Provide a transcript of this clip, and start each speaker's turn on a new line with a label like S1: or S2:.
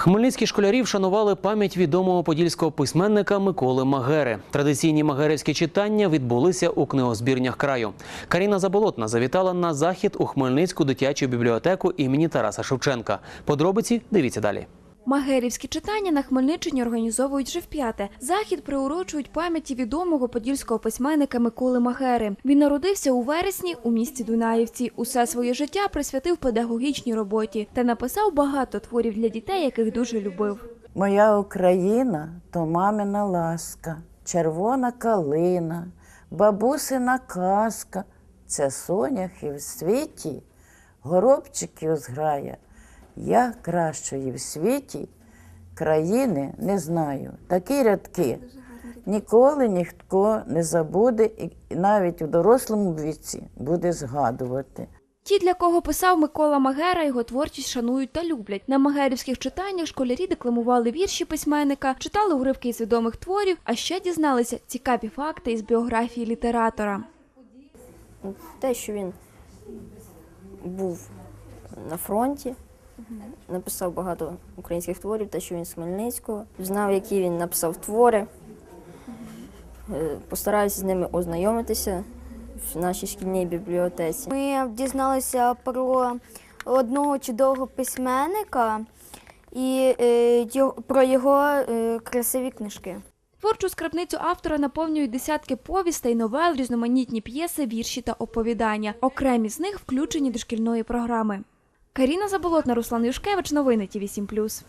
S1: Хмельницькі школярі вшанували пам'ять відомого подільського письменника Миколи Магери. Традиційні магерівські читання відбулися у книгозбірнях краю. Каріна Заболотна завітала на захід у Хмельницьку дитячу бібліотеку імені Тараса Шевченка. Подробиці дивіться далі.
S2: Магерівські читання на Хмельниччині організовують вже вп'яте. Захід приурочують пам'яті відомого подільського письменника Миколи Магери. Він народився у вересні у місті Дунаївці. Усе своє життя присвятив педагогічній роботі та написав багато творів для дітей, яких дуже любив.
S3: Моя Україна то мамина ласка, червона калина, бабусина казка. Це соняхи в світі, горобчиків зграя. Я кращої в світі країни не знаю. Такі рядки ніколи ніхто не забуде і навіть у дорослому віці буде згадувати.
S2: Ті, для кого писав Микола Магера, його творчість шанують та люблять. На магерівських читаннях школярі декламували вірші письменника, читали уривки із відомих творів, а ще дізналися цікаві факти із біографії літератора.
S4: те, що він був на фронті, написав багато українських творів, те, що він з Хмельницького, знав, які він написав твори. Е, Постараюся з ними ознайомитися в нашій шкільній бібліотеці.
S5: Ми дізналися про одного чудового письменника і е, про його е, красиві книжки.
S2: Творчу скарбницю автора наповнюють десятки повістей, новел, різноманітні п'єси, вірші та оповідання. Окремі з них включені до шкільної програми. Каріна Заболотна, Руслан Юшкевич, новини Ті 7+.